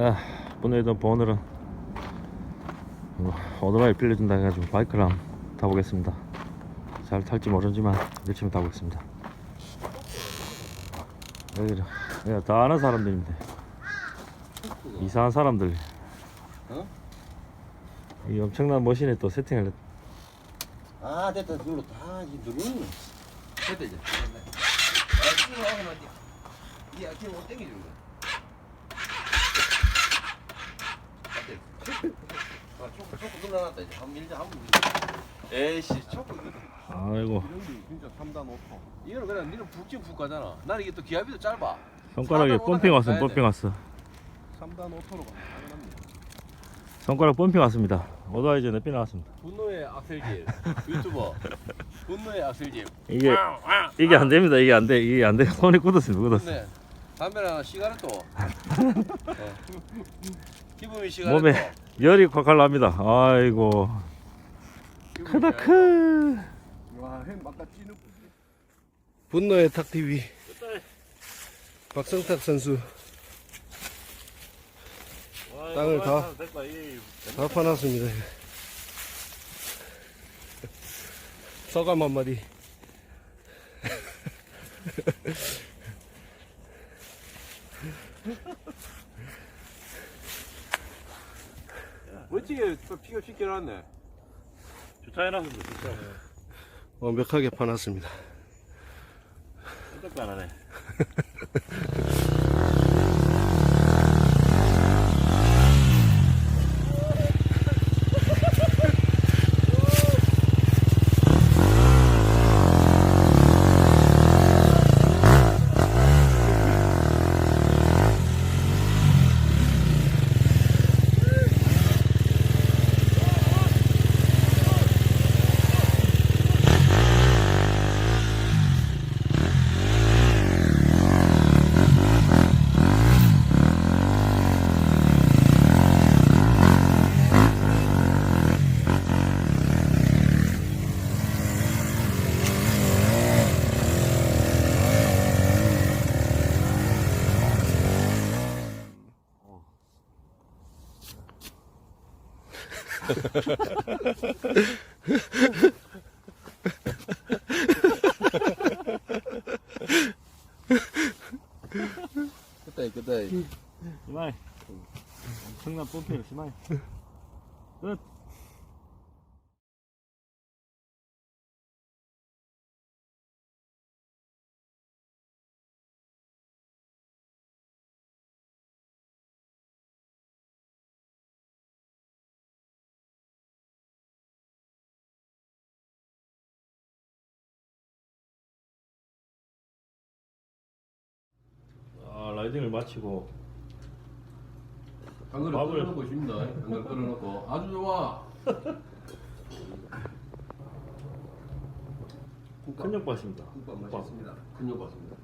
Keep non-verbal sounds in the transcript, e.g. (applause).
아, 오늘도 오늘은 어, 오토바이 빌려준다 해가지고 바이크를 한번 타보겠습니다. 잘 탈지 모르지만 열심히 타보겠습니다. 여기 내가 다 아는 사람들인데 이상한 사람들. 어? 이 엄청난 머신에 또 세팅을 했- 아 됐다 눌러 다 이제 누르는 됐다 이제 아 지금 하면 안돼 이 아침 못 땡겨주는 거야 어때? 아 초코 초코 눌러놨다 이제 한 밀자 한번 밀자 에이씨 초코 이거 아이고 이런 게 진짜 3단 5톤 이거는 그냥 니는 북진 북 가잖아 나는 이게 또 기압이도 짧아 손가락에 사단 펌핑 왔음 올라가야 돼. 펌핑 왔어. 3단 5톤으로 가 당연합니다 손가락 펌핑 왔습니다. 오토바이 전에 삐 나왔습니다. 분노의 악셀질 (laughs) 유튜버 분노의 악셀질 이게 이게 안 됩니다. 이게 안 돼. 이게 안 돼. 손이 굳었습니다. 굳었어. 네. 담배랑 시가렛도. 네. 기분이 시가렛도. 몸에 열이 콸콸 납니다. 아이고 크다 크. 와, 햄 아까 찌는 분노의 탁 TV. 박성탁 선수 땅을 다- 다 파놨습니다. (laughs) 서감 한마디. (laughs) 멋지게 피가 시켜놨네. 주차해놨습니다. 주차. 완벽하게 파놨습니다. 깜짝도 안 하네. (laughs) 그때 그때 심하이. 엄청난 펌핑 심하이. 끝. 라이딩을 마치고 한그릇 밥을- 끓여놓고 있습니다. 한그릇 끓여놓고 아주 좋아. 큰욕 봤습니다. 국밥 맛있습니다. 큰욕 봤습니다.